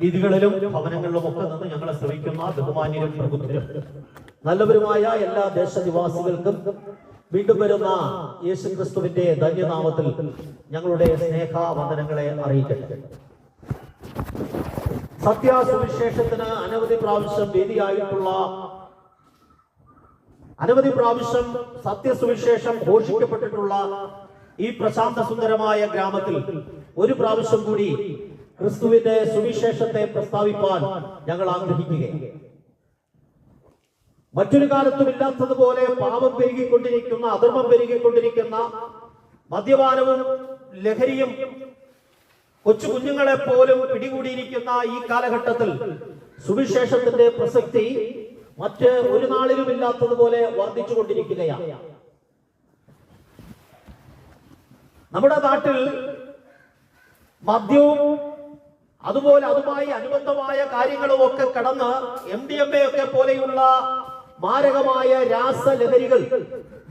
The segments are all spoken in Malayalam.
വീതികളിലും ഭവനങ്ങളിലും ഒക്കെ നിന്ന് ഞങ്ങളെ ശ്രമിക്കുന്ന ബഹുമാന്യരും പ്രബുദ്ധരും. നല്ലവരുമായ എല്ലാ ദേശനിവാസികൾക്കും വീണ്ടും വരുന്ന യേശു ക്രിസ്തുവിന്റെ ധന്യനാമത്തിൽ ഞങ്ങളുടെ സ്നേഹാവന്ദനങ്ങളെ അറിയിക്കട്ടെ. സത്യാസുവിശേഷത്തിന് അനവധി പ്രാവശ്യം വേദിയായിട്ടുള്ള അനവധി പ്രാവശ്യം സത്യസുവിശേഷം ഘോഷിക്കപ്പെട്ടിട്ടുള്ള ഈ പ്രശാന്ത സുന്ദരമായ ഗ്രാമത്തിൽ ഒരു പ്രാവശ്യം കൂടി ക്രിസ്തുവിന്റെ സുവിശേഷത്തെ പ്രസ്താവിപ്പാൻ ഞങ്ങൾ ആഗ്രഹിക്കുകയാണ്. മറ്റൊരു കാലത്തും ഇല്ലാത്തതുപോലെ പാപം പെരുകിക്കൊണ്ടിരിക്കുന്ന അധർമ്മം പെരുകിക്കൊണ്ടിരിക്കുന്ന മദ്യപാനവും ലഹരിയും കൊച്ചു കുഞ്ഞുങ്ങളെ പോലും പിടികൂടിയിരിക്കുന്ന ഈ കാലഘട്ടത്തിൽ സുവിശേഷത്തിന്റെ പ്രസക്തി മറ്റ് ഒരു നാളിലും ഇല്ലാത്തതുപോലെ വർദ്ധിച്ചുകൊണ്ടിരിക്കുകയാണ്. നമ്മുടെ നാട്ടിൽ മദ്യവും അതുപോലെ അതുമായി അനുബന്ധമായ കാര്യങ്ങളും ഒക്കെ കടന്ന് എം ഡി എം എ ഒക്കെ പോലെയുള്ള മാരകമായ രാസലഹരികൾ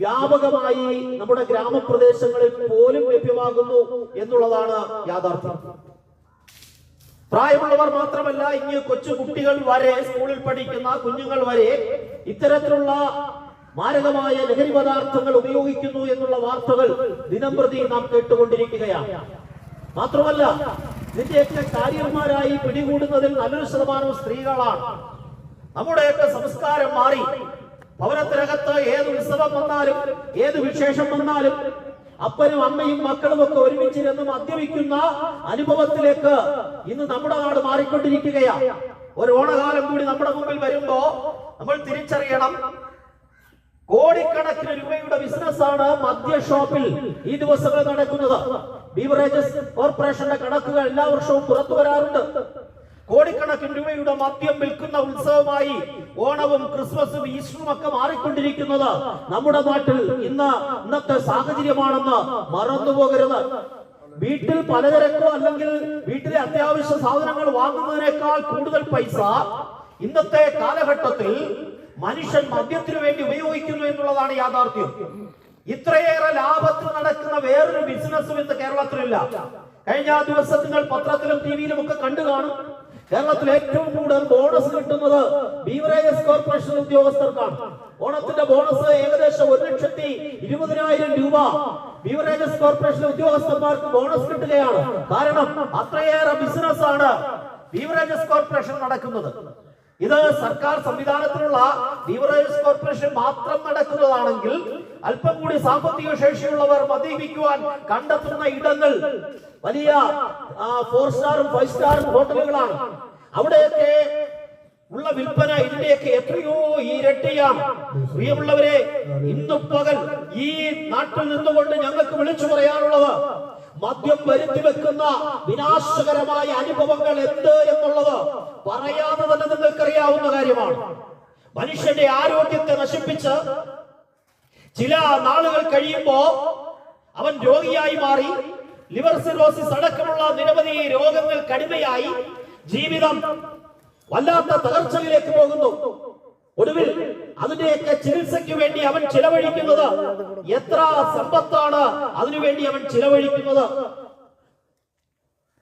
വ്യാപകമായി നമ്മുടെ ഗ്രാമപ്രദേശങ്ങളിൽ പോലും ലഭ്യമാകുന്നു എന്നുള്ളതാണ് യാഥാർത്ഥ്യം. പ്രായമുള്ളവർ മാത്രമല്ല ഇനി കൊച്ചു കുട്ടികൾ വരെ സ്കൂളിൽ പഠിക്കുന്ന കുഞ്ഞുങ്ങൾ വരെ ഇത്തരത്തിലുള്ള മാരകമായ ലഹരി പദാർത്ഥങ്ങൾ ഉപയോഗിക്കുന്നു എന്നുള്ള വാർത്തകൾ ദിനം പ്രതി നാം കേട്ടുകൊണ്ടിരിക്കുകയാണ്. മാത്രമല്ല ഇതിന്റെയൊക്കെ കാര്യന്മാരായി പിടികൂടുന്നതിൽ നല്ലൊരു ശതമാനം സ്ത്രീകളാണ്. നമ്മുടെയൊക്കെ സംസ്കാരം മാറി. ഭവനത്തിനകത്ത് ഏത് ഉത്സവം വന്നാലും ഏത് വിശേഷം വന്നാലും അപ്പനും അമ്മയും മക്കളും ഒക്കെ ഒരുമിച്ചിരുന്ന് മദ്യപിക്കുന്ന അനുഭവത്തിലേക്ക് ഇന്ന് നമ്മുടെ നാട് മാറിക്കൊണ്ടിരിക്കുകയാണ്. ഒരു ഓണകാലം കൂടി നമ്മുടെ മുമ്പിൽ വരുമ്പോ നമ്മൾ തിരിച്ചറിയണം കോടിക്കണക്കിന് രൂപയുടെ ബിസിനസ്സാണ് മദ്യ ഷോപ്പിൽ ഈ ദിവസങ്ങളിൽ നടക്കുന്നത്. ബീവറേജസ് കോർപ്പറേഷന്റെ കണക്കുകൾ എല്ലാ വർഷവും പുറത്തു വരാറുണ്ട്. കോടിക്കണക്കിന് രൂപയുടെ മദ്യം വിൽക്കുന്ന ഉത്സവമായി ഓണവും ക്രിസ്മസും ഈസ്റ്ററും ഒക്കെ മാറിക്കൊണ്ടിരിക്കുന്നത് നമ്മുടെ നാട്ടിൽ ഇന്ന് ഇന്നത്തെ സാഹചര്യമാണെന്ന് മറന്നുപോകരുത്. വീട്ടിൽ പലചരക്കോ അല്ലെങ്കിൽ വീട്ടിലെ അത്യാവശ്യ സാധനങ്ങൾ വാങ്ങുന്നതിനേക്കാൾ കൂടുതൽ പൈസ ഇന്നത്തെ കാലഘട്ടത്തിൽ മനുഷ്യൻ മദ്യത്തിനു വേണ്ടി ഉപയോഗിക്കുന്നു എന്നുള്ളതാണ് യാഥാർത്ഥ്യം. ഇത്രയേറെ ലാഭത്തിൽ നടക്കുന്ന വേറൊരു ബിസിനസ്സും ഇന്ന് കേരളത്തിലില്ല. കഴിഞ്ഞ ദിവസം നിങ്ങൾ പത്രത്തിലും ടിവിയിലും ഒക്കെ കണ്ടു കാണും. കേരളത്തിൽ ഏറ്റവും കൂടുതൽ ബോണസ് കിട്ടുന്നത് ബീവറേജസ് കോർപ്പറേഷൻ ഉദ്യോഗസ്ഥർക്കാണ്. ഓണത്തിന്റെ ബോണസ് ഏകദേശം ഒരു ലക്ഷത്തി ഇരുപതിനായിരം രൂപ ബീവറേജസ് കോർപ്പറേഷൻ ഉദ്യോഗസ്ഥന്മാർക്ക് ബോണസ് കിട്ടുകയാണ്. കാരണം അത്രയേറെ ബിസിനസ് ആണ് ബീവറേജസ് കോർപ്പറേഷൻ നടക്കുന്നത്. ഇത് സർക്കാർ സംവിധാനത്തിലുള്ള ബീവറേജസ് കോർപ്പറേഷൻ മാത്രം നടക്കുന്നതാണെങ്കിൽ അല്പം കൂടി സാമ്പത്തിക ശേഷിയുള്ളവർ മദ്യപിക്കുവാൻ കണ്ടെത്തുന്ന ഇടങ്ങൾ വലിയ ഫോർ സ്റ്റാറും ഫൈവ് സ്റ്റാറും ഹോട്ടലുകളാണ്. അവിടെയൊക്കെ ഉള്ള വിൽപ്പന ഇതിന്റെയൊക്കെ എത്രയോ ഇരട്ടിയാണ്. പ്രിയമുള്ളവരെ ഇന്നു പകൽ ഈ നാട്ടിൽ നിന്നുകൊണ്ട് ഞങ്ങൾക്ക് വിളിച്ചു പറയാനുള്ളത് മദ്യം വരുത്തി വെക്കുന്ന വിനാശകരമായ അനുഭവങ്ങൾ എന്ത് എന്നുള്ളത് പറയാതെ തന്നെ നിങ്ങൾക്കറിയാവുന്ന കാര്യമാണ്. മനുഷ്യന്റെ ആരോഗ്യത്തെ നശിപ്പിച്ച് ചില നാളുകൾ കഴിയുമ്പോ അവൻ രോഗിയായി മാറി ലിവർ സിറോസിസ് അടക്കമുള്ള നിരവധി രോഗങ്ങൾ കടിമയായി ജീവിതം വല്ലാത്ത തകർച്ചയിലേക്ക് പോകുന്നു. ഒടുവിൽ അതിന്റെയൊക്കെ ചികിത്സയ്ക്ക് വേണ്ടി അവൻ ചിലവഴിക്കുന്നത് എത്ര സമ്പത്താണ് അതിനുവേണ്ടി അവൻ ചിലവഴിക്കുന്നത്?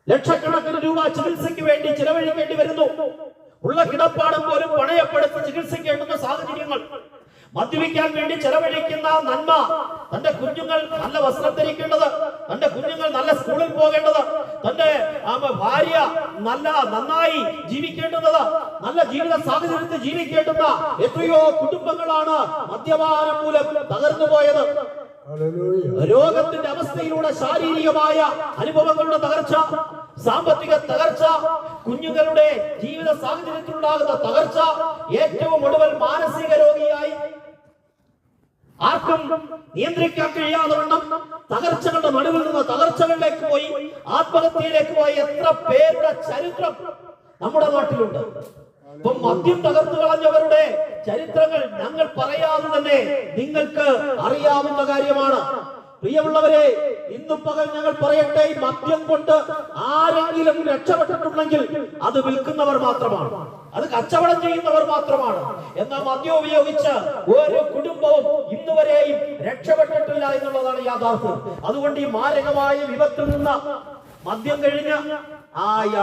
ലക്ഷക്കണക്കിന് രൂപ ചികിത്സയ്ക്ക് വേണ്ടി ചിലവഴിക്കേണ്ടി വരുന്നു. ഉള്ള കിടപ്പാടം പോലും പണയപ്പെടുത്തി ചികിത്സിക്കേണ്ടുന്ന സാഹചര്യങ്ങൾ. മദ്യപിക്കാൻ വേണ്ടി ചെലവഴിക്കുന്ന നന്മ തന്റെ കുഞ്ഞുങ്ങൾ നല്ല വസ്ത്രം ധരിക്കേണ്ടത് തന്റെ കുഞ്ഞുങ്ങൾ നല്ല സ്കൂളിൽ പോകേണ്ടത് തന്റെ ഭാര്യ നല്ല നന്നായി ജീവിക്കേണ്ടത് നല്ല ജീവിത സാഹചര്യത്തിൽ ജീവിക്കേണ്ടുന്ന എത്രയോ കുടുംബങ്ങളാണ് മദ്യപാനം മൂലം തകർന്നു പോയത്. രോഗത്തിന്റെ അവസ്ഥയിലൂടെ ശാരീരികമായ അനുഭവങ്ങളുടെ തകർച്ച സാമ്പത്തിക തകർച്ച കുഞ്ഞുങ്ങളുടെ ജീവിത സാഹചര്യത്തിലുണ്ടാകുന്ന തകർച്ച ഏറ്റവും ഒടുവിൽ മാനസിക രോഗിയായി ആർക്കും നിയന്ത്രിക്കാൻ കഴിയാതെ വണ്ണം തകർച്ചകളുടെ നടുവിൽ നിന്ന് തകർച്ചകളിലേക്ക് പോയി ആത്മഹത്യയിലേക്ക് പോയി എത്ര പേരുടെ ചരിത്രം നമ്മുടെ നാട്ടിലുണ്ട്. ഇപ്പം മദ്യം തകർത്തു കളഞ്ഞവരുടെ ചരിത്രങ്ങൾ ഞങ്ങൾ പറയാതെ തന്നെ നിങ്ങൾക്ക് അറിയാവുന്ന കാര്യമാണ്. പ്രിയമുള്ളവരെ ഇന്നു പകൽ ഞങ്ങൾ പറയട്ടെ മദ്യം കൊണ്ട് ആരെങ്കിലും രക്ഷപ്പെട്ടിട്ടുണ്ടെങ്കിൽ അത് വിൽക്കുന്നവർ മാത്രമാണ്. അത് കച്ചവടം ചെയ്യുന്നവർ മാത്രമാണ്. എന്നാൽ മദ്യം ഉപയോഗിച്ച് ഒരു കുടുംബവും ഇന്നുവരെയും രക്ഷപ്പെട്ടിട്ടില്ല എന്നുള്ളതാണ് യാഥാർത്ഥ്യം. അതുകൊണ്ട് ഈ മാരകമായ വിപത്തിൽ നിന്ന് മദ്യം കഴിഞ്ഞ ആയ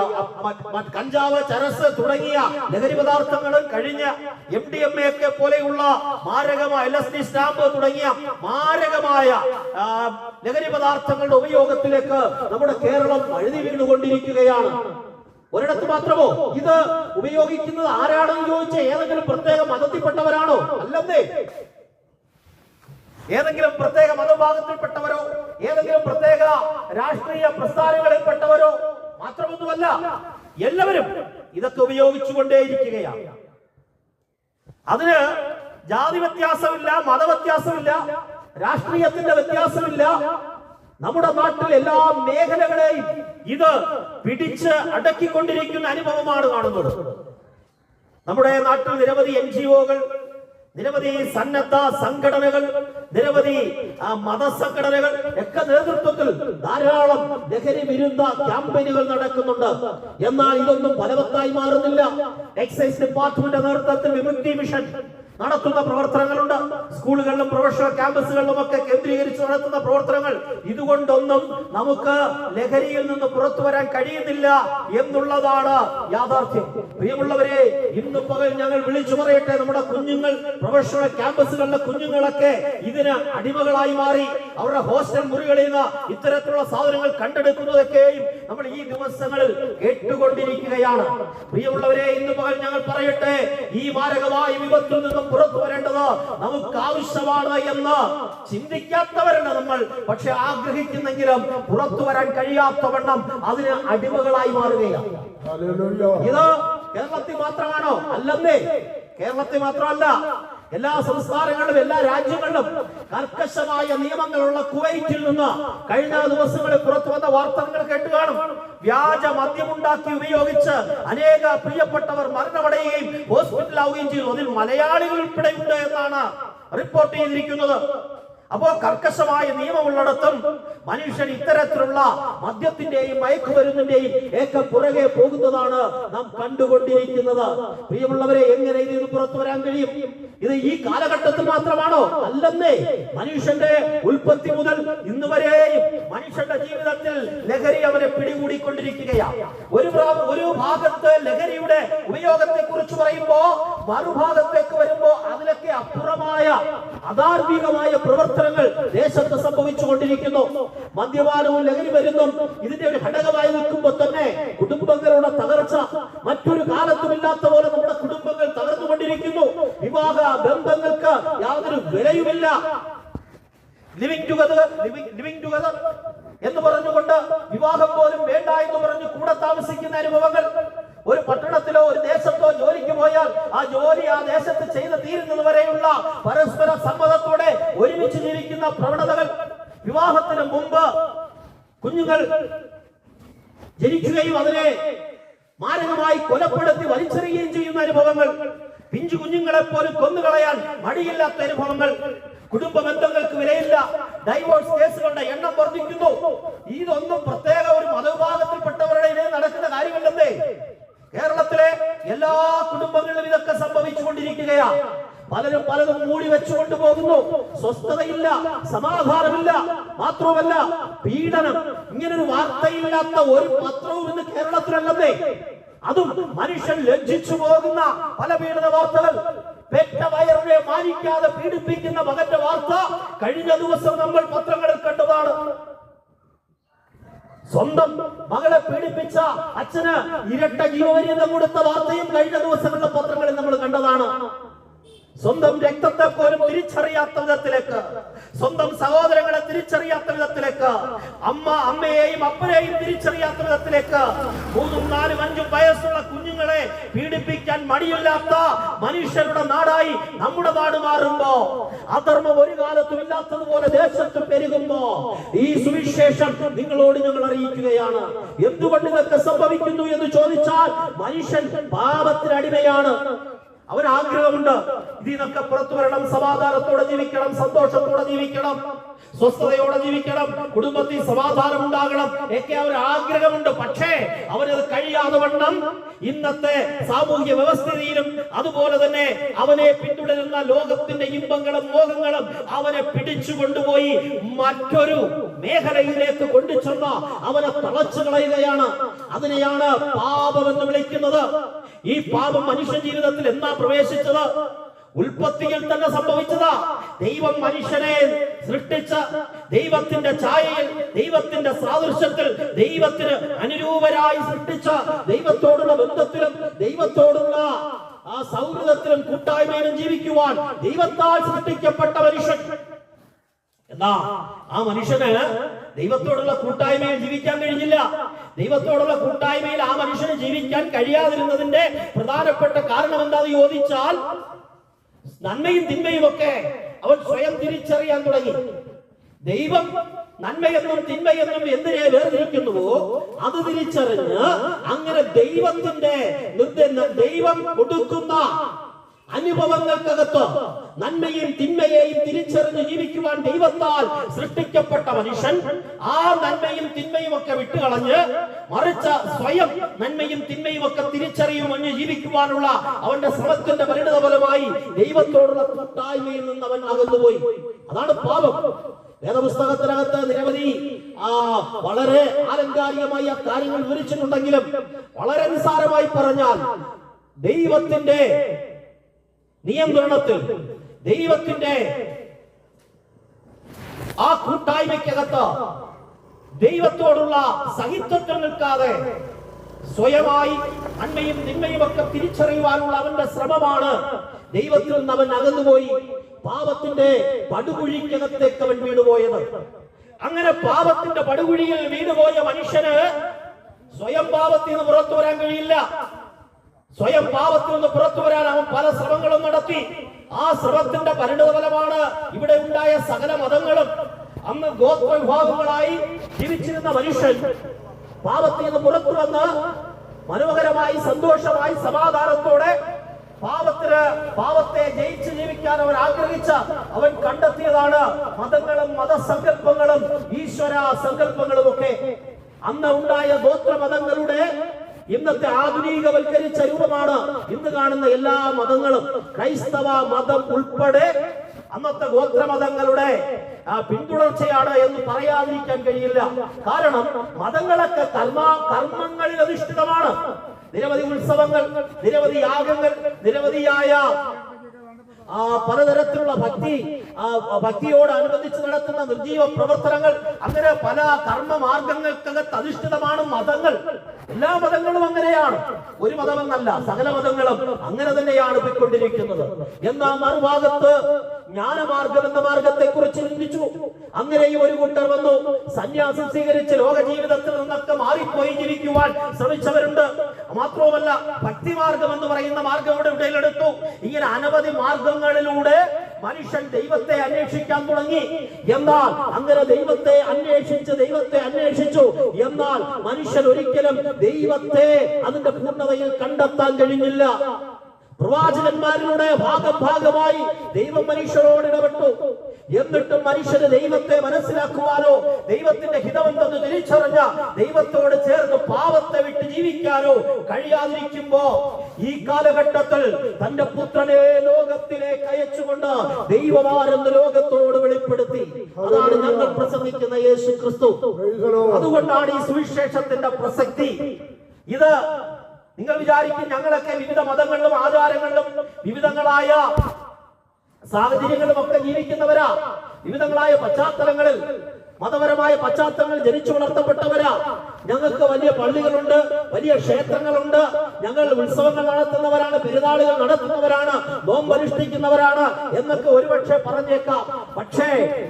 കഞ്ചാവ് ചരസ് തുടങ്ങിയ ലഹരി പദാർത്ഥങ്ങളും കഴിഞ്ഞ് എം ഡി എം എ ഒക്കെ പോലെയുള്ള മാരകമായ എൽ എസ് ഡി സ്റ്റാമ്പ് തുടങ്ങിയ മാരകമായ ലഹരി പദാർത്ഥങ്ങളുടെ ഉപയോഗത്തിലേക്ക് നമ്മുടെ കേരളം വഴുതി വീണുകൊണ്ടിരിക്കുകയാണ്. ഒരിടത്ത് മാത്രമോ? ഇത് ഉപയോഗിക്കുന്നത് ആരാണെന്ന് ചോദിച്ച ഏതെങ്കിലും പ്രത്യേക മതത്തിൽപ്പെട്ടവരാണോ? അല്ലെന്നേ. ഏതെങ്കിലും പ്രത്യേക മതഭാഗത്തിൽപ്പെട്ടവരോ ഏതെങ്കിലും പ്രത്യേക രാഷ്ട്രീയ പ്രസ്ഥാനങ്ങളിൽപ്പെട്ടവരോ? മാത്രമൊന്നുമല്ല എല്ലാവരും ഇതൊക്കെ ഉപയോഗിച്ചുകൊണ്ടേയിരിക്കുകയാണ്. അതിന് ജാതി വ്യത്യാസമില്ല മതവ്യത്യാസമില്ല രാഷ്ട്രീയത്തിന്റെ വ്യത്യാസമില്ല നമ്മുടെ നാട്ടിലെ എല്ലാ മേഖലകളെയും ഇത് പിടിച്ച് അടക്കിക്കൊണ്ടിരിക്കുന്ന അനുഭവമാണ് കാണുന്നത്. നമ്മുടെ നാട്ടിൽ നിരവധി എൻ ജി ഒകൾ നിരവധി സന്നദ്ധ സംഘടനകൾ നിരവധി മതസംഘടനകൾ ഒക്കെ നേതൃത്വത്തിൽ ധാരാളം ലഹരി വിരുദ്ധ ക്യാമ്പയിനുകൾ നടക്കുന്നുണ്ട്. എന്നാൽ ഇതൊന്നും ഫലവത്തായി മാറുന്നില്ല. എക്സൈസ് ഡിപ്പാർട്ട്മെന്റ് നേതൃത്വത്തിൽ വിമുക്തി മിഷൻ നടത്തുന്ന പ്രവർത്തനങ്ങളുണ്ട്. സ്കൂളുകളിലും പ്രൊഫഷണൽ ക്യാമ്പസുകളിലും ഒക്കെ കേന്ദ്രീകരിച്ച് നടത്തുന്ന പ്രവർത്തനങ്ങൾ. ഇതുകൊണ്ടൊന്നും നമുക്ക് ലഹരിയിൽ നിന്ന് പുറത്തു വരാൻ കഴിയുന്നില്ല എന്നുള്ളതാണ് യാഥാർത്ഥ്യം. പ്രിയമുള്ളവരെ ഇന്ന് പകൽ ഞങ്ങൾ വിളിച്ചു പറയട്ടെ നമ്മുടെ കുഞ്ഞുങ്ങൾ പ്രൊഫഷണൽ ക്യാമ്പസുകളിലെ കുഞ്ഞുങ്ങളൊക്കെ ഇതിന് അടിമകളായി മാറി. അവരുടെ ഹോസ്റ്റൽ മുറികളിൽ നിന്ന് ഇത്തരത്തിലുള്ള സാധനങ്ങൾ കണ്ടെടുക്കുന്നതൊക്കെയും നമ്മൾ ഈ ദിവസങ്ങളിൽ കേട്ടുകൊണ്ടിരിക്കുകയാണ്. പ്രിയമുള്ളവരെ ഇന്ന് പകൽ ഞങ്ങൾ പറയട്ടെ ഈ മാരകമായ വിപത്തിൽ നിന്നും പുറത്തു വരേണ്ടത്? നമുക്ക് ആവശ്യമാണ് എന്ന് ചിന്തിക്കാത്തവരുണ്ട് നമ്മൾ. പക്ഷെ ആഗ്രഹിക്കുന്നെങ്കിലും പുറത്തു വരാൻ കഴിയാത്തവണ്ണം അതിന് അടിമകളായി മാറുകയാണ്. ഇത് കേരളത്തിൽ മാത്രമാണോ? അല്ലെന്നേ? കേരളത്തിൽ മാത്രമല്ല. എല്ലാ സംസ്ഥാനങ്ങളിലും എല്ലാ രാജ്യങ്ങളിലും കർക്കശമായ നിയമങ്ങളുള്ള കുവൈറ്റിൽ നിന്ന് കഴിഞ്ഞ ദിവസങ്ങളിൽ പുറത്തു വന്ന വാർത്തകൾ കേട്ടു കാണും. വ്യാജ മദ്യമുണ്ടാക്കി ഉപയോഗിച്ച് അനേക പ്രിയപ്പെട്ടവർ മരണമടയുകയും ഹോസ്പിറ്റലാവുകയും ചെയ്തു അതിൽ മലയാളികൾ ഉൾപ്പെടെയുണ്ട് എന്നാണ് റിപ്പോർട്ട് ചെയ്തിരിക്കുന്നത്. അപ്പോ കർക്കശമായ നിയമമുള്ളിടത്തും മനുഷ്യൻ ഇത്തരത്തിലുള്ള മദ്യത്തിന്റെയും മയക്കുമരുന്നിന്റെയും ഏക പുറകെ പോകുന്നതാണ് നാം കണ്ടുകൊണ്ടിരിക്കുന്നത്. പ്രിയമുള്ളവരെ എങ്ങനെ ഇതിൽ പുറത്തു വരാൻ കഴിയും? ഇത് ഈ കാലഘട്ടത്തിൽ മാത്രമാണോ? അല്ലെന്നേ മനുഷ്യന്റെ ഉൽപ്പത്തി മുതൽ ഇന്ന് വരെയും മനുഷ്യന്റെ ജീവിതത്തിൽ ലഹരി അവനെ പിടികൂടിക്കൊണ്ടിരിക്കുകയാണ് ഒരു ഒരു ഭാഗത്ത് ലഹരിയുടെ ഉപയോഗത്തെ കുറിച്ച് പറയുമ്പോ മറുഭാഗത്തേക്ക് വരുമ്പോ അതിലൊക്കെ അപ്പുറമായ അധാർമികമായ പ്രവർത്തനങ്ങൾ ദേശത്ത് സംഭവിച്ചുകൊണ്ടിരിക്കുന്നു. മദ്യപാനവും ലഹരി വരുന്നും ഇതിന്റെ ഒരു ഘടകമായി നിൽക്കുമ്പോൾ തന്നെ കുടുംബങ്ങളുടെ തകർച്ച മറ്റൊരു കാലത്തുമില്ലാത്ത പോലെ നമ്മുടെ കുടുംബങ്ങൾ തകർന്നുകൊണ്ടിരിക്കുന്നു. വിവാഹ ബന്ധങ്ങൾക്ക് യാതൊരു വിലയുമില്ല. ലിവിംഗ് ടുഗദർ ലിവിംഗ് ടുഗദർ എന്ന് പറഞ്ഞുകൊണ്ട് വിവാഹം പോലും വേണ്ട എന്ന് പറഞ്ഞ് കൂടെ താമസിക്കുന്ന അനുഭവങ്ങൾ ഒരു പട്ടണത്തിലോ ഒരു ദേശത്തോ ജോലിക്ക് പോയാൽ ആ ജോലി ആ ദേശത്ത് ചെയ്ത് തീരുന്നത് വരെയുള്ള പരസ്പര സമ്മതത്തോടെ ഒരുമിച്ച് ജീവിക്കുന്ന പ്രവണതകൾ. വിവാഹത്തിന് മുമ്പ് കുഞ്ഞുങ്ങൾ ജനിക്കുകയും അതിനെ മാരകമായി കൊലപ്പെടുത്തി വലിച്ചെറിയുകയും ചെയ്യുന്ന അനുഭവങ്ങൾ. പിഞ്ചു കുഞ്ഞുങ്ങളെ പോലും കൊന്നുകളയാൻ മടിയില്ലാത്ത അനുഭവങ്ങൾ. കുടുംബ ബന്ധങ്ങൾക്ക് വിലയില്ല ഡൈവോഴ്സ് കേസുകളുടെ എണ്ണം വർദ്ധിക്കുന്നു. ഇതൊന്നും പ്രത്യേക എല്ലാ കുടുംബങ്ങളിലും ഇതൊക്കെ സംഭവിച്ചുകൊണ്ടിരിക്കുകയാ. പലരും പലതും മൂടി വെച്ചുകൊണ്ട് പോകുന്നു. സ്വസ്ഥതയില്ല സമാധാനമില്ല മാത്രവുമല്ല പീഡനം. ഇങ്ങനൊരു വാർത്തയില്ലാത്ത ഒരു പത്രവും ഇന്ന് കേരളത്തിലല്ലെന്നേ. അതും മനുഷ്യൻ ലജ്ജിച്ചു പോകുന്ന പല പീഡന വാർത്തകൾ. പെറ്റ വയറിനെ മാനിക്കാതെ പീഡിപ്പിക്കുന്ന മകന്റെ വാർത്ത കഴിഞ്ഞ ദിവസം നമ്മൾ പത്രങ്ങളിൽ കണ്ടതാണ്. സ്വന്തം മകളെ പീഡിപ്പിച്ച അച്ഛന് ഇരട്ട ജീവപര്യന്തം കൊടുത്ത വാർത്തയും കഴിഞ്ഞ ദിവസങ്ങളിലെ പത്രങ്ങളിൽ നമ്മൾ കണ്ടതാണ്. സ്വന്തം രക്തത്തെ പോലും തിരിച്ചറിയാത്ത വിധത്തിലേക്ക് സ്വന്തം സഹോദരങ്ങളെ തിരിച്ചറിയാത്ത വിധത്തിലേക്ക് അമ്മ അമ്മയെയും അപ്പനെയും തിരിച്ചറിയാത്ത വിധത്തിലേക്ക് മൂന്നും നാലും അഞ്ചും വയസ്സുള്ള കുഞ്ഞുങ്ങളെ പീഡിപ്പിക്കാൻ മടിയില്ലാത്ത മനുഷ്യരുടെ നാടായി നമ്മുടെ നാട് മാറുമ്പോ അധർമ്മം ഒരു കാലത്തും ഇല്ലാത്തതുപോലെ ദേശത്ത് പെരുകുമ്പോ ഈ സുവിശേഷം നിങ്ങളോട് ഞങ്ങൾ അറിയിക്കുകയാണ്. എന്തുകൊണ്ട് ഇതൊക്കെ സംഭവിക്കുന്നു എന്ന് ചോദിച്ചാൽ മനുഷ്യൻ പാപത്തിന് അടിമയാണ്. അവൻ ആഗ്രഹമുണ്ട് ഇതിനൊക്കെ പുറത്തു വരണം. സമാധാനത്തോടെ ജീവിക്കണം. സന്തോഷത്തോടെ ജീവിക്കണം. സ്വസ്ഥതയോടെ ജീവിക്കണം. കുടുംബത്തിൽ സമാധാനം ഉണ്ടാകണം ഒക്കെ അവർ ആഗ്രഹമുണ്ട്. പക്ഷേ അവനത് കഴിയാതെ വണ്ണം ഇന്നത്തെ സാമൂഹ്യ വ്യവസ്ഥിതിയിലും അതുപോലെ തന്നെ അവനെ പിന്തുടരുന്ന ലോകത്തിന്റെ ഇമ്പങ്ങളും മോഹങ്ങളും അവനെ പിടിച്ചു കൊണ്ടുപോയി മറ്റൊരു മേഖലയിലേക്ക് കൊണ്ടുചെന്ന് അവനെ തളച്ചു കളയുകയാണ്. അതിനെയാണ് പാപം എന്ന് വിളിക്കുന്നത്. ഈ പാപം മനുഷ്യ ജീവിതത്തിൽ എന്നാ പ്രവേശിച്ചത്? ഉൽപ്പത്തിയിൽ തന്നെ സംഭവിച്ചതാ. ദൈവം മനുഷ്യനെ സൃഷ്ടിച്ച ദൈവത്തിന്റെ ഛായയിൽ ദൈവത്തിന്റെ സാദൃശ്യത്തിൽ ദൈവത്തിന് അനുരൂപരായി സൃഷ്ടിച്ച ദൈവത്തോടുള്ള ബന്ധത്തിലും ദൈവത്തോടുള്ള ആ സൗഹൃദത്തിലും കൂട്ടായ്മയിലും ജീവിക്കുവാൻ ദൈവത്താൽ സൃഷ്ടിക്കപ്പെട്ട മനുഷ്യൻ എന്നാ ആ മനുഷ്യന് ദൈവത്തോടുള്ള കൂട്ടായ്മയിൽ ജീവിക്കാൻ കഴിഞ്ഞില്ല. ദൈവത്തോടുള്ള കൂട്ടായ്മയിൽ ആ മനുഷ്യന് ജീവിക്കാൻ കഴിയാതിരുന്നതിന്റെ പ്രധാനപ്പെട്ട കാരണം എന്താന്ന് ചോദിച്ചാൽ നന്മയും തിന്മയും ഒക്കെ അവൻ സ്വയം തിരിച്ചറിയാൻ തുടങ്ങി. ദൈവം നന്മയെന്നും തിന്മയെന്നും എന്തിനെ വേർതിരിക്കുന്നുവോ അത് തിരിച്ചറിഞ്ഞ് അങ്ങനെ ദൈവത്തിന്റെ ദൈവം കൊടുക്കുന്ന അനുഭവങ്ങൾക്കകത്ത് നന്മയും തിന്മയെയും തിരിച്ചറിഞ്ഞ് ജീവിക്കുവാൻ ദൈവത്താൽ സൃഷ്ടിക്കപ്പെട്ട മനുഷ്യൻ ആ നന്മയും തിന്മയും ഒക്കെ വിട്ടുകളഞ്ഞ് മറിച്ച് സ്വയം നന്മയും തിന്മയും ഒക്കെ തിരിച്ചറിയുമെന്ന് ജീവിക്കുവാനുള്ള അവന്റെ ശ്രമത്തിന്റെ പരിണിത ഫലമായി ദൈവത്തോടുള്ള കൂട്ടായ്മയിൽ നിന്ന് അവൻ അകന്നുപോയി. അതാണ് പാപം. വേദപുസ്തകത്തിനകത്ത് നിരവധി ആ വളരെ ആലങ്കാരികമായി ആ കാര്യങ്ങൾ വിവരിച്ചിട്ടുണ്ടെങ്കിലും വളരെ നിസ്സാരമായി പറഞ്ഞാൽ ദൈവത്തിന്റെ നിയന്ത്രണത്തിൽ ദൈവത്തിന്റെ ആ കൂട്ടായ്മയ്ക്കകത്ത് ദൈവത്തോടുള്ള സഹിത്വത്തിൽ നിൽക്കാതെ സ്വയമായി അന്മയും നിന്മയും ഒക്കെ തിരിച്ചറിയുവാനുള്ള അവന്റെ ശ്രമമാണ്. ദൈവത്തിൽ നിന്ന് അവൻ അകന്നുപോയി. പാപത്തിന്റെ പടുകുഴിക്കകത്തേക്ക് അവൻ വീണുപോയത്. അങ്ങനെ പാപത്തിന്റെ പടുകുഴിയിൽ വീണുപോയ മനുഷ്യന് സ്വയം പാപത്തിൽ നിന്ന് പുറത്തു വരാൻ കഴിയില്ല. സ്വയം പാപത്തിൽ നിന്ന് പുറത്തു വരാൻ അവൻ പല ശ്രമങ്ങളും നടത്തി. ആ ശ്രമത്തിന്റെ പരിണതഫലമാണ് ഇവിടെ ഉണ്ടായ സകല മതങ്ങളും. അന്ന് ഗോത്ര വിഭാഗങ്ങളായി ജീവിച്ചിരുന്ന മനുഷ്യൻ പാപത്തിൽ നിന്ന് പുറത്തു വന്ന് മനോഹരമായി സന്തോഷമായി സമാധാനത്തോടെ പാപത്തിന് പാപത്തെ ജയിച്ച് ജീവിക്കാൻ അവൻ ആഗ്രഹിച്ച അവൻ കണ്ടെത്തിയതാണ് മതങ്ങളും മതസങ്കല്പങ്ങളും ഈശ്വര സങ്കല്പങ്ങളും ഒക്കെ അന്ന് ഉണ്ടായ ഗോത്ര മതങ്ങളുടെ ഇന്നത്തെ ആധുനികവൽക്കരിച്ച രൂപമാണ് ഇന്ന് കാണുന്ന എല്ലാ മതങ്ങളും. ക്രൈസ്തവ മതം ഉൾപ്പെടെ അന്നത്തെ ഗോത്രമതങ്ങളുടെ പിന്തുടർച്ചയാണ് എന്ന് പറയാതിരിക്കാൻ കഴിയില്ല. കാരണം മതങ്ങളൊക്കെ കർമ്മ കർമ്മങ്ങളിൽ അധിഷ്ഠിതമാണ്. നിരവധി ഉത്സവങ്ങൾ നിരവധി യാഗങ്ങൾ നിരവധിയായ ആ പലതരത്തിലുള്ള ഭക്തി ആ ഭക്തിയോടനുബന്ധിച്ച് നടത്തുന്ന നിർജീവ പ്രവർത്തനങ്ങൾ. അങ്ങനെ പല കർമ്മ മാർഗങ്ങൾക്കകത്ത് അധിഷ്ഠിതമാണ് മതങ്ങൾ. എല്ലാ മതങ്ങളും അങ്ങനെയാണ്. ഒരു മതമെന്നല്ല സകല മതങ്ങളും അങ്ങനെ തന്നെയാണ് പോയിക്കൊണ്ടിരിക്കുന്നത്. എന്നാൽ മറുഭാഗത്ത് ജ്ഞാനമാർഗം എന്ന മാർഗത്തെ കുറിച്ച് ചിന്തിച്ചു. അങ്ങനെയും ഒരു കൂട്ടർ വന്നു. സന്യാസം സ്വീകരിച്ച് ലോക ജീവിതത്തിൽ നിന്നൊക്കെ മാറിപ്പോയി ജീവിക്കുവാൻ ശ്രമിച്ചവരുണ്ട്. മാത്രവുമല്ല ഭക്തിമാർഗം എന്ന് പറയുന്ന മാർഗം ഇവിടെ ഇടയിലെടുത്തു ഇങ്ങനെ അനവധി മാർഗങ്ങളിലൂടെ മനുഷ്യൻ ദൈവത്തെ അന്വേഷിക്കാൻ തുടങ്ങി. എന്നാൽ അങ്ങനെ ദൈവത്തെ അന്വേഷിച്ച് ദൈവത്തെ അന്വേഷിച്ചു. എന്നാൽ മനുഷ്യൻ ഒരിക്കലും ദൈവത്തെ അതിന്റെ പൂർണതയിൽ കണ്ടെത്താൻ കഴിഞ്ഞില്ല. പ്രവാചകന്മാരിലൂടെ ഭാഗം ഭാഗമായി ദൈവം മനുഷ്യരോട് ഇടപെട്ടു. എന്നിട്ടും മനുഷ്യന് ദൈവത്തെ മനസ്സിലാക്കുവാനോ ദൈവത്തിന്റെ ഹിതമെന്തെന്ന് തിരിച്ചറിഞ്ഞ ദൈവത്തോട് ചേർന്ന് പാപത്തെ വിട്ട് ജീവിക്കാനോ കഴിയാതിരിക്കുമ്പോ ഈ കാലഘട്ടത്തിൽ തന്റെ പുത്രനെ ലോകത്തിലേക്ക് അയച്ചുകൊണ്ട് ദൈവമാരെന്ന് ലോകത്തോട് വെളിപ്പെടുത്തി. അതാണ് ഞങ്ങൾ പ്രസംഗിക്കുന്ന യേശു ക്രിസ്തു അതുകൊണ്ടാണ് ഈ സുവിശേഷത്തിന്റെ പ്രസക്തി. ഇത് നിങ്ങൾ വിചാരിക്കും ഞങ്ങളൊക്കെ വിവിധ മതങ്ങളിലും ആചാരങ്ങളിലും വിവിധങ്ങളായ സാഹചര്യങ്ങളും ഒക്കെ ജീവിക്കുന്നവരാ. വിവിധങ്ങളായ പശ്ചാത്തലങ്ങളിൽ മതപരമായ പശ്ചാത്തലങ്ങൾ ജനിച്ചു വളർത്തപ്പെട്ടവരാ. ഞങ്ങൾക്ക് വലിയ പള്ളികളുണ്ട് വലിയ ക്ഷേത്രങ്ങളുണ്ട്. ഞങ്ങൾ ഉത്സവങ്ങൾ നടത്തുന്നവരാണ് പെരുന്നാളുകൾ നടത്തുന്നവരാണ് നോമ്പനുഷ്ഠിക്കുന്നവരാണ് എന്നൊക്കെ ഒരുപക്ഷെ പറഞ്ഞേക്കാം. പക്ഷേ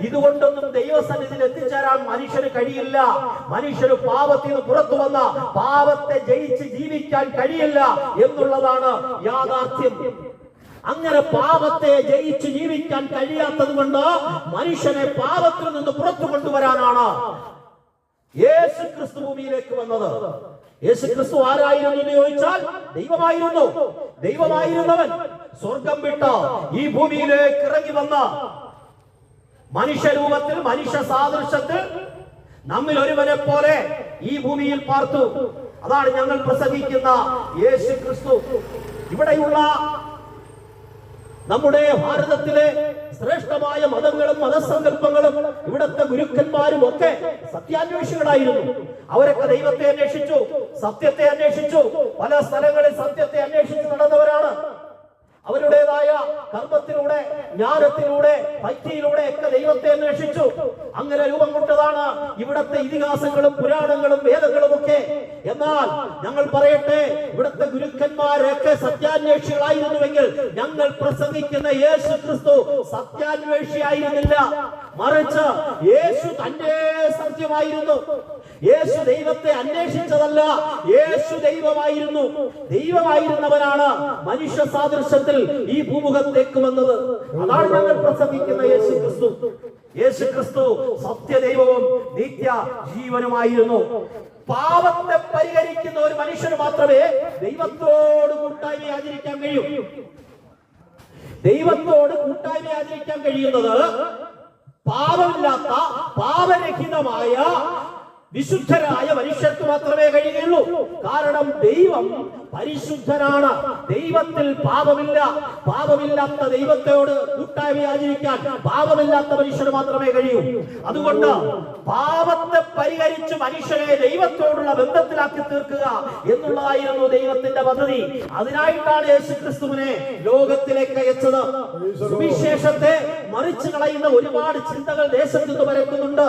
ഇതുകൊണ്ടൊന്നും ദൈവസന്നിധിയിൽ എത്തിച്ചേരാൻ മനുഷ്യന് കഴിയില്ല. മനുഷ്യന് പാപത്തിൽ നിന്ന് പുറത്തു വന്ന പാപത്തെ ജയിച്ച് ജീവിക്കാൻ കഴിയില്ല എന്നുള്ളതാണ് യാഥാർത്ഥ്യം. അങ്ങനെ പാപത്തെ ജയിച്ച് ജീവിക്കാൻ കഴിയാത്തത് കൊണ്ട് മനുഷ്യനെ പാപത്തിൽ നിന്ന് പുറത്തു കൊണ്ടുവരാനാണ് യേശു ക്രിസ്തു ഭൂമിയിലേക്ക് വന്നത്. യേശു ക്രിസ്തു ആരായിരുന്നു എന്ന് ചോദിച്ചാൽ ദൈവമായിരുന്നു. ദൈവമായിരുന്നവൻ സ്വർഗം വിട്ട് ഈ ഭൂമിയിലേക്ക് ഇറങ്ങി വന്ന മനുഷ്യരൂപത്തിൽ മനുഷ്യ സാദൃശ്യത്തിൽ നമ്മിൽ ഒരുവനെ പോലെ ഈ ഭൂമിയിൽ പാർത്തു. അതാണ് ഞങ്ങൾ പ്രസംഗിക്കുന്ന യേശു ക്രിസ്തു. ഇവിടെയുള്ള നമ്മുടെ ഭാരതത്തിലെ ശ്രേഷ്ഠമായ മതങ്ങളും മതസങ്കല്പങ്ങളും ഇവിടുത്തെ ഗുരുക്കന്മാരും ഒക്കെ സത്യാന്വേഷികളായിരുന്നു. അവരൊക്കെ ദൈവത്തെ അന്വേഷിച്ചു സത്യത്തെ അന്വേഷിച്ചു പല സ്ഥലങ്ങളിൽ സത്യത്തെ അന്വേഷിച്ചു നടന്നവരാണ്. അവരുടേതായ കർമ്മത്തിലൂടെ ജ്ഞാനത്തിലൂടെ ഭക്തിയിലൂടെ ഒക്കെ ദൈവത്തെ അന്വേഷിച്ചു. അങ്ങനെ രൂപം കൊണ്ടതാണ് ഇവിടത്തെ ഇതിഹാസങ്ങളും പുരാണങ്ങളും വേദങ്ങളും ഒക്കെ. എന്നാൽ ഞങ്ങൾ പറയട്ടെ ഇവിടുത്തെ ഗുരുക്കന്മാരൊക്കെ സത്യാന്വേഷികളായിരുന്നുവെങ്കിൽ ഞങ്ങൾ പ്രസംഗിക്കുന്ന യേശു ക്രിസ്തു സത്യാന്വേഷിയായിരുന്നില്ല. മറിച്ച് യേശു തന്റെ സത്യമായിരുന്നു. യേശു ദൈവത്തെ അന്വേഷിച്ചതല്ല യേശു ദൈവമായിരുന്നു. ദൈവമായിരുന്നവനാണ് മനുഷ്യ സാദൃശ്യത്തിൽ ഈ ഭൂമുഖത്തേക്ക് വന്നത്. അതാണ് ഞങ്ങൾ പ്രസംഗിക്കുന്ന യേശു ക്രിസ്തു യേശു ക്രിസ്തു സത്യദൈവവും നിത്യ ജീവനുമായിരുന്നു പാപത്തെ പരിഹരിക്കുന്ന ഒരു മനുഷ്യന് മാത്രമേ ദൈവത്തോട് കൂട്ടായ്മ ആചരിക്കാൻ കഴിയൂ. ദൈവത്തോട് കൂട്ടായ്മ ആചരിക്കാൻ കഴിയുന്നത് പാപമില്ലാത്ത പാപരഹിതമായ വിശുദ്ധരായ മനുഷ്യർക്ക് മാത്രമേ കഴിയുകയുള്ളൂ. കാരണം ദൈവം പരിശുദ്ധനാണ്. ദൈവത്തിൽ പാപമില്ല. പാപമില്ലാത്ത ദൈവത്തോട് കൂട്ടായ്മ ആചരിക്കാൻ പാപമില്ലാത്ത മനുഷ്യന് മാത്രമേ കഴിയൂ. അതുകൊണ്ട് പാപത്തെ പരിഹരിച്ച് മനുഷ്യനെ ദൈവത്തോടുള്ള ബന്ധത്തിലാക്കി തീർക്കുക എന്നുള്ളതായിരുന്നു ദൈവത്തിന്റെ പദ്ധതി. അതിനായിട്ടാണ് യേശു ക്രിസ്തുവിനെ ലോകത്തിലേക്ക് അയച്ചത്. സുവിശേഷത്തെ മറിച്ചു കളയുന്ന ഒരുപാട് ചിന്തകൾ ദേശത്ത് നിന്ന് പരക്കുന്നുണ്ട്.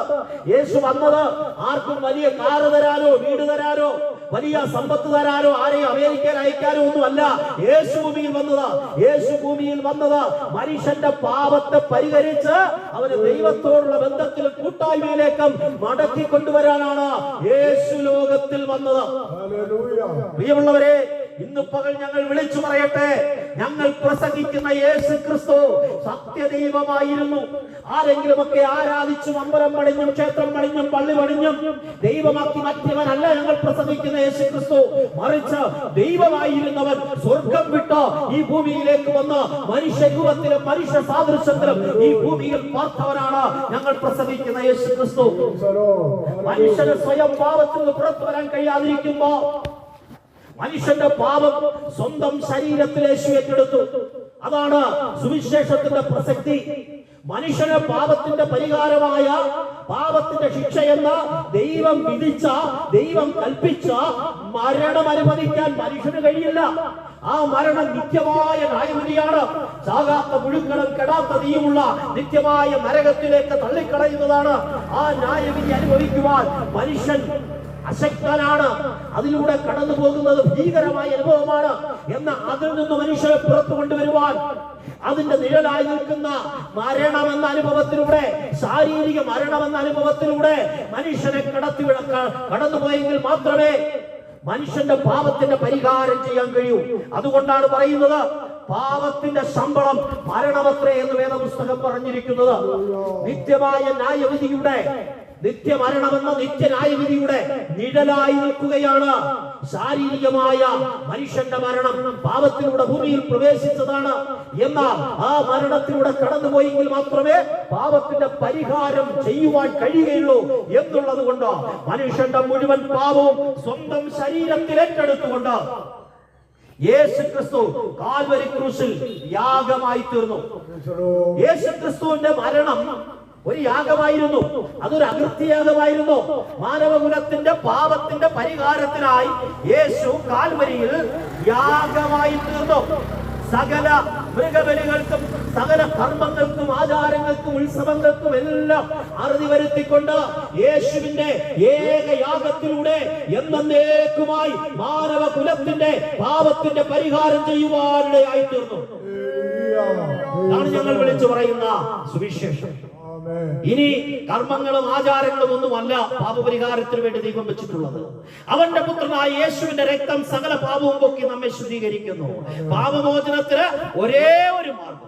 യേശു വന്നത് ആർക്കും വലിയ കാറ് തരാനോ വീട് തരാനോ വലിയ സമ്പത്ത് തരാനോ ആരെയും അമേരിക്കയിൽ അയക്കാനോ ഒന്നുമല്ല. യേശു ഭൂമിയിൽ വന്നത്. യേശു ഭൂമിയിൽ വന്നത്. മനുഷ്യന്റെ പാപത്തെ പരിഹരിച്ച് അവന് ദൈവത്തോടുള്ള ബന്ധത്തിൽ കൂട്ടായ്മയിലേക്കും മടക്കി കൊണ്ടുവരാനാണ് യേശു ലോകത്തിൽ വന്നത്. പ്രിയമുള്ളവരെ ഇന്ന് പകൽ ഞങ്ങൾ വിളിച്ചു പറയട്ടെ. ഞങ്ങൾ പ്രസംഗിക്കുന്ന യേശു ക്രിസ്തു സത്യദൈവമായിരുന്നു. ആരെങ്കിലുമൊക്കെ ആരാധിച്ചും അമ്പലം പണിഞ്ഞും ക്ഷേത്രം പണിഞ്ഞും പള്ളി പണിഞ്ഞും ദൈവമാക്കി മാറ്റിയവനല്ല ഞങ്ങൾ പ്രസംഗിക്കുന്ന യേശു ക്രിസ്തു. മറിച്ച് ദൈവമായിരുന്നവൻ സ്വർഗം വിട്ട് ഈ ഭൂമിയിലേക്ക് വന്ന് മനുഷ്യ രൂപത്തിലും മനുഷ്യ സാദൃശ്യത്തിലും ഈ ഭൂമിയിൽ പാർത്തവനാണ് ഞങ്ങൾ പ്രസംഗിക്കുന്ന യേശു ക്രിസ്തു. മനുഷ്യന് സ്വയം പാപത്തിൽ നിന്ന് പുറത്തു വരാൻ കഴിയാതിരിക്കുമ്പോ മനുഷ്യന്റെ പാപം സ്വന്തം ശരീരത്തിൽ യേശു ഏറ്റെടുത്തു. അതാണ് സുവിശേഷത്തിന്റെ പ്രസക്തി. മനുഷ്യന് പാപത്തിന്റെ പരിഹാരമായ പാപത്തിന്റെ ശിക്ഷയെന്ന് ദൈവം വിധിച്ച ദൈവം കൽപ്പിച്ച മരണം അനുവദിക്കാൻ മനുഷ്യന് കഴിയില്ല. ആ മരണം നിത്യമായ ന്യായവിധിയാണ്. ചാകാത്ത മുഴുക്കളും കെടാത്ത തീയുമുള്ള നിത്യമായ നരകത്തിലേക്ക് തള്ളിക്കളയുന്നതാണ് ആ ന്യായവിധി അനുഭവിക്കുവാൻ മനുഷ്യൻ അശക്തനാണ് അതിലൂടെ കടന്നു പോകുന്നത് ഭീകരമായ അനുഭവമാണ് എന്ന അതിൽ നിന്ന് മനുഷ്യരെ പുറത്തു കൊണ്ടുവരുവാൻ അതിന്റെ നിഴലായി നിൽക്കുന്ന മരണമെന്ന അനുഭവത്തിലൂടെ ശാരീരിക മരണമെന്ന അനുഭവത്തിലൂടെ മനുഷ്യനെ കടത്തി കടന്നുപോയെങ്കിൽ മാത്രമേ മനുഷ്യന്റെ പാപത്തിന്റെ പരിഹാരം ചെയ്യാൻ കഴിയൂ. അതുകൊണ്ടാണ് പറയുന്നത് പാപത്തിന്റെ ശമ്പളം മരണമത്രേ എന്ന് വേദപുസ്തകം പറഞ്ഞിരിക്കുന്നത്. നിത്യമായ ന്യായവിധിയുടെ നിത്യമരണമെന്ന നിത്യനായ വിധിയുടെ നിഴലായി നിൽക്കുകയാണ് ശാരീരികമായ മനുഷ്യന്റെ മരണം പാപത്തിലൂടെ ഭൂമിയിൽ പ്രവേശിച്ചതാണ് എന്നാൽ ആ മരണത്തിലൂടെ കടന്നുപോയെങ്കിൽ മാത്രമേ പാപത്തിന്റെ പരിഹാരം ചെയ്യുവാൻ കഴിയുകയുള്ളൂ എന്നുള്ളത് കൊണ്ട് മനുഷ്യന്റെ മുഴുവൻ പാപവും സ്വന്തം ശരീരത്തിൽ ഏറ്റെടുത്തുകൊണ്ട് യേശു ക്രിസ്തു കാൽവരി ക്രൂശിൽ യാഗമായി തീർന്നു. യേശു ക്രിസ്തുവിന്റെ മരണം ഒരു യാഗമായിരുന്നു അതൊരു അകൃത്യയാഗമായിരുന്നു മാനവകുലത്തിന്റെ പാപത്തിന്റെ പരിഹാരത്തിനായി യേശു കാൽവരിയിൽ യാഗമായി തീർന്നു. സകല മൃഗബലികൾക്കും സകല കർമ്മങ്ങൾക്കും ആചാരങ്ങൾക്കും ഉത്സവങ്ങൾക്കും എല്ലാം അറുതി വരുത്തിക്കൊണ്ട് യേശുവിന്റെ ഏക യാഗത്തിലൂടെ എന്നേക്കുമായി മാനവ കുലത്തിന്റെ പാപത്തിന്റെ പരിഹാരം ചെയ്യുവാനിടയായി തീർന്നു. അതാണ് ഞങ്ങൾ വിളിച്ചു പറയുന്ന സുവിശേഷം. ഇനി കർമ്മങ്ങളും ആചാരങ്ങളും ഒന്നുമല്ല പാപപരിഹാരത്തിന് വേണ്ടി ദൈവം വെച്ചിട്ടുള്ളത്. അവന്റെ പുത്രനായ യേശുവിന്റെ രക്തം സകല പാപവും പൊക്കി നമ്മെ ശുദ്ധീകരിക്കുന്നു. പാപമോചനത്തിന് ഒരേ ഒരു മാർഗം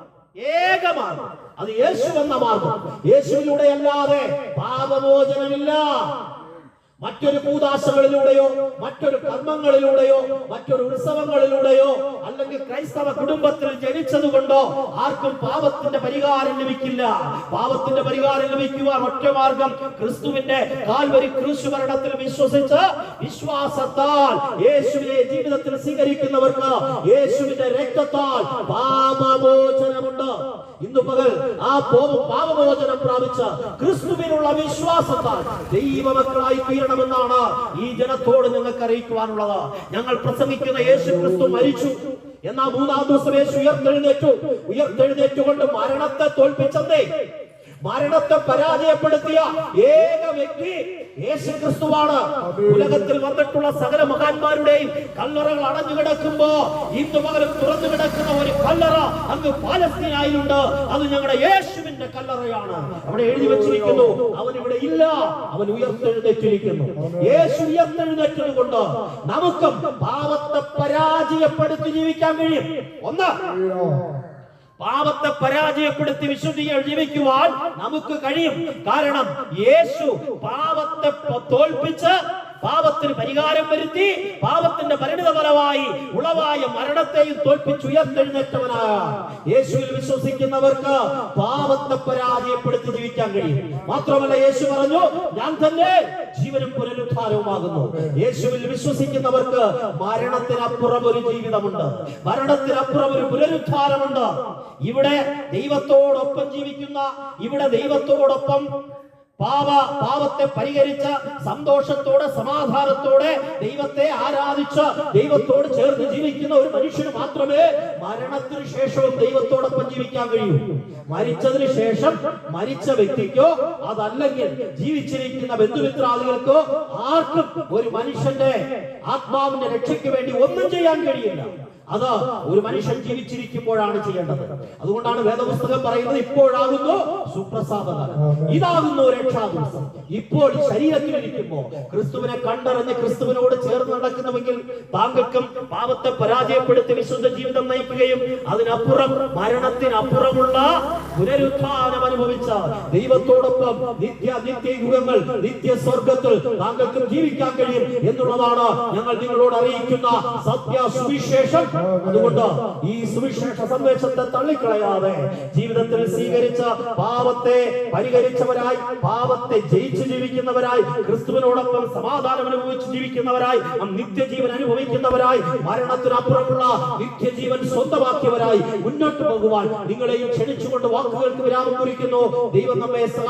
ഏക മാർഗം. അത് യേശു എന്ന മാർഗം. യേശുവിലൂടെ അല്ലാതെ പാപമോചനമില്ല. മറ്റൊരു കൂതാശകളിലൂടെയോ മറ്റൊരു കർമ്മങ്ങളിലൂടെയോ മറ്റൊരു ഉത്സവങ്ങളിലൂടെയോ അല്ലെങ്കിൽ ക്രൈസ്തവ കുടുംബത്തിൽ ജനിച്ചതുകൊണ്ടോ ആർക്കും പാപത്തിന്റെ പരിഹാരം ലഭിക്കില്ല. പാപത്തിന്റെ പരിഹാരം ലഭിക്കുവാൻ ഒറ്റ മാർഗം ക്രിസ്തുവിന്റെ കാൽവരി ക്രിസ്തു മരണത്തിൽ വിശ്വസിച്ച് വിശ്വാസത്താൽ യേശുവിനെ ജീവിതത്തിൽ സ്വീകരിക്കുന്നവർക്ക് യേശുവിന്റെ രക്തത്താൽ പാപമോചനമുണ്ട്. ഇന്ന് പകൽ ആ പാപമോചനം പ്രാപിച്ച ക്രിസ്തുവിനുള്ള വിശ്വാസത്താൽ ദൈവമക്കളായി തീരണമെന്നാണ് ഈ ജനത്തോട് ഞങ്ങൾക്ക് അറിയിക്കുവാനുള്ളത്. ഞങ്ങൾ പ്രസംഗിക്കുന്ന യേശു ക്രിസ്തു മരിച്ചു. എന്നാ മൂന്നാം ദിവസം യേശു ഉയർത്തെഴുന്നേറ്റു. ഉയർത്തെഴുന്നേറ്റുകൊണ്ട് മരണത്തെ തോൽപ്പിച്ചതേ മരണത്തെ പരാജയപ്പെടുത്തിയ ഏക വ്യക്തി യേശു ക്രിസ്തുവാണ് ഉലകത്തിൽ വന്നിട്ടുള്ള സകല മഹാന്മാരുടെയും കല്ലറകൾ അടഞ്ഞു കിടക്കുമ്പോ ഇന്ന് പകരം തുറന്നു കിടക്കുന്ന ഒരു കല്ലറ അങ്ങ് പാലസ്തീനായിലുണ്ട്. അത് ഞങ്ങളുടെ യേശുവിന്റെ കല്ലറയാണ്. അവിടെ എഴുതി വെച്ചിരിക്കുന്നു അവൻ ഇവിടെ ഇല്ല അവൻ ഉയർത്തെഴുന്നേറ്റിരിക്കുന്നു. യേശു ഉയർത്തെഴുന്നേറ്റത് കൊണ്ട് നമുക്കും പാവത്തെ പരാജയപ്പെടുത്തി ജീവിക്കാൻ കഴിയും. ഒന്ന് പാപത്തെ പരാജയപ്പെടുത്തി വിശുദ്ധിയെ ജീവിക്കുവാൻ നമുക്ക് കഴിയും. കാരണം യേശു പാപത്തെ തോൽപ്പിച്ച് പാപത്തിന് പരിഹാരം വരുത്തി പാപത്തിന്റെ പരിണിത ഫലമായി ഉളവായ മരണത്തെയും തോൽപ്പിച്ച് ഉയർത്തെഴുന്നേറ്റവനായ യേശുവിൽ വിശ്വസിക്കുന്നവർക്ക് പാപത്തെ പരാജയപ്പെടുത്തി ജീവിക്കാൻ കഴിയും. മാത്രമല്ല യേശു പറഞ്ഞു ഞാൻ തന്നെ ജീവനും പുനരുദ്ധാരവുമാകുന്നു യേശുവിൽ വിശ്വസിക്കുന്നവർക്ക് മരണത്തിനപ്പുറം ഒരു ജീവിതമുണ്ട്. മരണത്തിനപ്പുറം ഒരു പുനരുദ്ധാരമുണ്ട് ഇവിടെ ദൈവത്തോടൊപ്പം ജീവിക്കുന്ന ഇവിടെ ദൈവത്തോടൊപ്പം പാപ പാപത്തെ പരിഹരിച്ച സന്തോഷത്തോടെ സമാധാനത്തോടെ ദൈവത്തെ ആരാധിച്ച ദൈവത്തോട് ചേർന്ന് ജീവിക്കുന്ന ഒരു മനുഷ്യന് മാത്രമേ മരണത്തിന് ശേഷവും ദൈവത്തോടൊപ്പം ജീവിക്കാൻ കഴിയൂ. മരിച്ചതിന് ശേഷം മരിച്ച വ്യക്തിക്കോ അതല്ലെങ്കിൽ ജീവിച്ചിരിക്കുന്ന ബന്ധുമിത്രാദികൾക്കോ ആർക്കും ഒരു മനുഷ്യന്റെ ആത്മാവിന്റെ രക്ഷയ്ക്ക് വേണ്ടി ഒന്നും ചെയ്യാൻ കഴിയില്ല. അത് ഒരു മനുഷ്യൻ ജീവിച്ചിരിക്കുമ്പോഴാണ് ചെയ്യേണ്ടത്. അതുകൊണ്ടാണ് വേദപുസ്തകം പറയുന്നത് ഇപ്പോഴാകുന്നു സുപ്രസാദകാലം ഇതാകുന്നു രക്ഷാ ദിവസം ഇപ്പോൾ ശരീരത്തിൽ ശരീരത്തിലിരിക്കുമ്പോൾ ക്രിസ്തുവിനെ കണ്ടറിഞ്ഞ് ക്രിസ്തുവിനോട് ചേർന്ന് നടക്കുന്നുവെങ്കിൽ താങ്കൾക്കും പാപത്തെ പരാജയപ്പെടുത്തി വിശുദ്ധ ജീവിതം നയിക്കുകയും അതിനപ്പുറം മരണത്തിനപ്പുറമുള്ള പുനരുത്ഥാനം അനുഭവിച്ച ദൈവത്തോടൊപ്പം നിത്യ നിത്യ യുഗങ്ങൾ നിത്യ സ്വർഗത്തിൽ താങ്കൾക്കും ജീവിക്കാൻ കഴിയും എന്നുള്ളതാണ് ഞങ്ങൾ നിങ്ങളോട് അറിയിക്കുന്ന സത്യ സുവിശേഷം അതുകൊണ്ട് ഈ സുവിശേഷ സന്ദേശത്തെ തള്ളിക്കളയാതെ ജീവിതത്തിൽ സ്വീകരിച്ച പാപത്തെ പരിഹരിച്ചവരായി പാപത്തെ ജയിച്ചു ജീവിക്കുന്നവരായി ക്രിസ്തുവിനോടൊപ്പം സമാധാനം അനുഭവിച്ച് ജീവിക്കുന്നവരായി നിത്യജീവൻ അനുഭവിക്കുന്നവരായി മരണത്തിനപ്പുറമുള്ള നിത്യജീവൻ സ്വന്തമാക്കിയവരായി മുന്നോട്ട് പോകുവാൻ നിങ്ങളെയും ക്ഷണിച്ചുകൊണ്ട് വാക്കുകൾക്ക് വിരാമം കുറിക്കുന്നു. ദൈവം നമ്മെ സഹായി